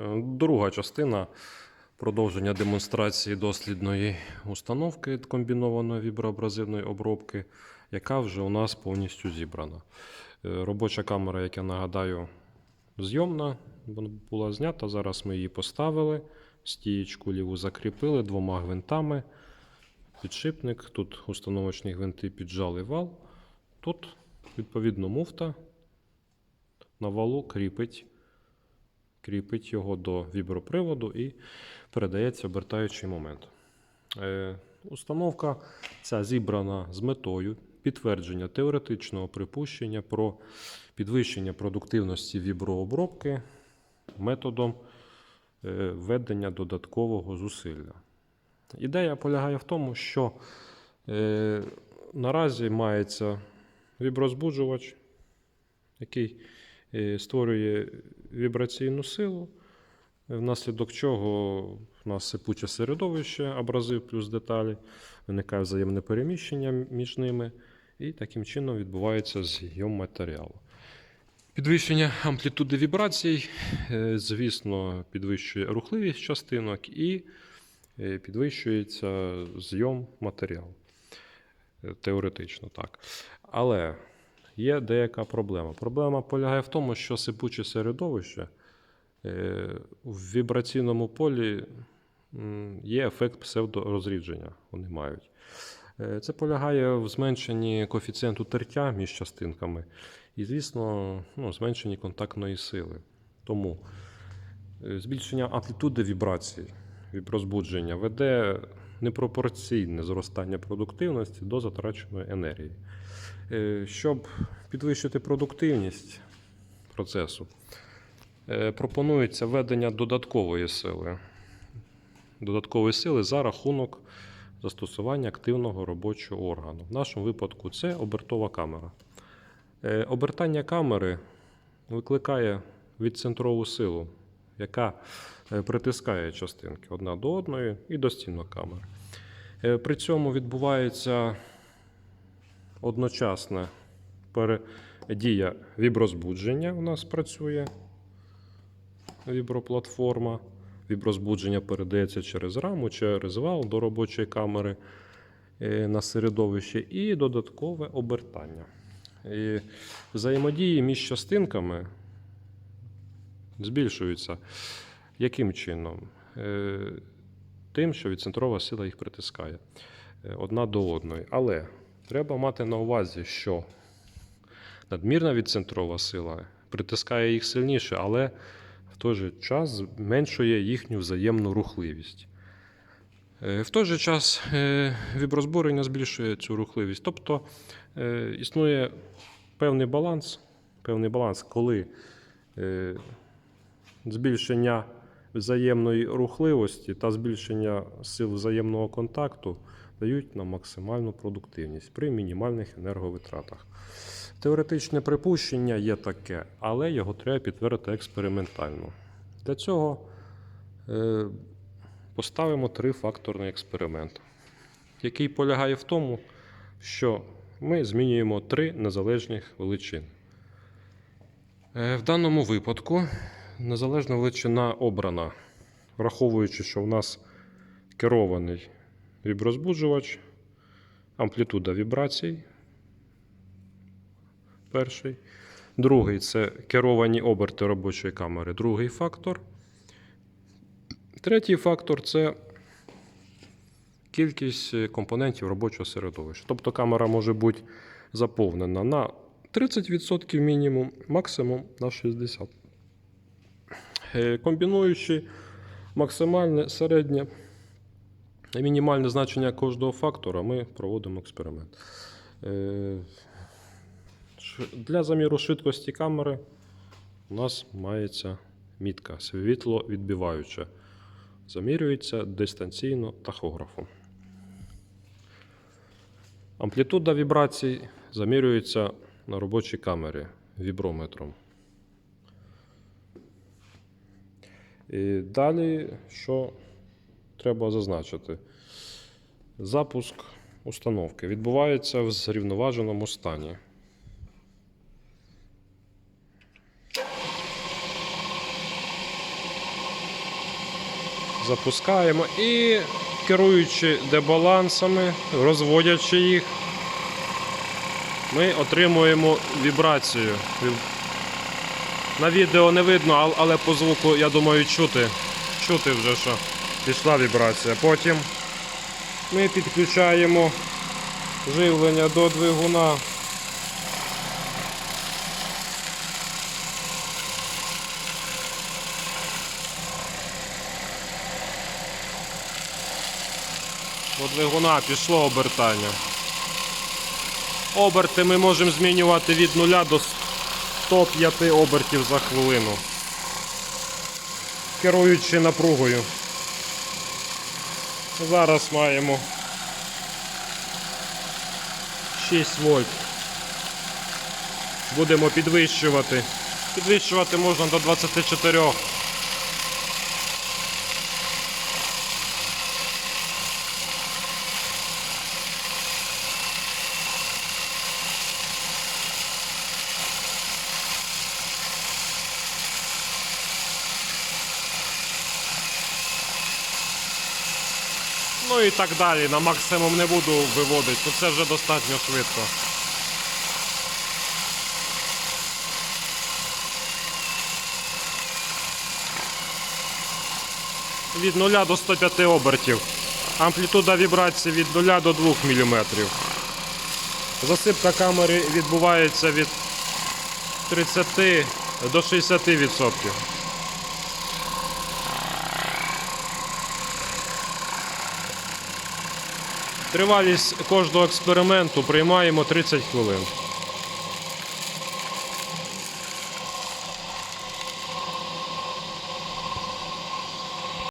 Е, Друга частина продовження демонстрації дослідної установки комбінованої віброабразивної обробки, яка вже у нас повністю зібрана. Е, Робоча камера, як я нагадаю, зйомна, була знята. Зараз ми її поставили, стієчку ліву закріпили двома гвинтами. Підшипник, тут установочні гвинти піджали вал. Тут, відповідно, муфта на валу кріпить кріпить його до віброприводу і передається обертаючий момент. Е, установка ця зібрана з метою підтвердження теоретичного припущення про підвищення продуктивності віброобробки методом е, введення додаткового зусилля. Ідея полягає в тому, що е, наразі мається віброзбуджувач, який створює вібраційну силу, внаслідок чого в нас сипуче середовище, абразив плюс деталі, виникає взаємне переміщення між ними, і таким чином відбувається зйом матеріалу. Підвищення амплітуди вібрацій, е, звісно, підвищує рухливість частинок і е, підвищується зйом матеріалу. Е, Теоретично так. Але є деяка проблема. Проблема полягає в тому, що сипуче середовище е, в вібраційному полі є ефект псевдорозрідження. Вони мають. Е, Це полягає в зменшенні коефіцієнту тертя між частинками і, звісно, ну, зменшенні контактної сили. Тому е, збільшення амплітуди вібрацій, віброзбудження веде непропорційне зростання продуктивності до затраченої енергії. Е, Щоб підвищити продуктивність процесу, е, пропонується введення додаткової сили. Додаткової сили за рахунок застосування активного робочого органу. В нашому випадку це обертова камера. Е, Обертання камери викликає відцентрову силу, яка е, притискає частинки одна до одної і до стінок камери. Е, При цьому відбувається одночасна передія віброзбудження. У нас працює віброплатформа. Віброзбудження передається через раму, через вал до робочої камери е, на середовище і додаткове обертання. І взаємодії між частинками збільшуються. Яким чином? Е, Тим, що відцентрова сила їх притискає е, одна до одної. Але треба мати на увазі, що надмірна відцентрова сила притискає їх сильніше, але в той же час зменшує їхню взаємну рухливість. Е, В той же час віброзбурення збільшує цю рухливість. Тобто існує певний баланс, певний баланс, коли збільшення взаємної рухливості та збільшення сил взаємного контакту дають нам максимальну продуктивність при мінімальних енерговитратах. Теоретичне припущення є таке, але його треба підтвердити експериментально. Для цього е, поставимо трифакторний експеримент, який полягає в тому, що ми змінюємо три незалежних величини. Е, В даному випадку незалежна величина обрана, враховуючи, що в нас керований віброзбуджувач, амплітуда вібрацій. Перший. Другий це керовані оберти робочої камери, другий фактор. Третій фактор це кількість компонентів робочого середовища. Тобто камера може бути заповнена на 30% мінімум, максимум на 60%. Е, Комбінуючи максимальне, середнє і мінімальне значення кожного фактора, ми проводимо експеримент. Е, Для заміру швидкості камери у нас мається мітка світло відбиваюча. Замірюється дистанційно тахографом. Амплітуда вібрацій замірюється на робочій камері віброметром. І далі, що треба зазначити? Запуск установки відбувається в зрівноваженому стані. Запускаємо і керуючи дебалансами, розводячи їх, ми отримуємо вібрацію. На відео не видно, але по звуку, я думаю, чути. Чути вже, що пішла вібрація. Потім ми підключаємо живлення до двигуна. До двигуна пішло обертання. Оберти ми можемо змінювати від 0 до 105 обертів за хвилину. Керуючи напругою. Зараз маємо 6 вольт. Будемо підвищувати. Підвищувати можна до 24. Ну і так далі. На максимум не буду виводити, бо це вже достатньо швидко. Від 0 до 105 обертів. Амплітуда вібрації від 0 до 2 мм. Засипка камери відбувається від 30 до 60%. Тривалість кожного експерименту приймаємо 30 хвилин.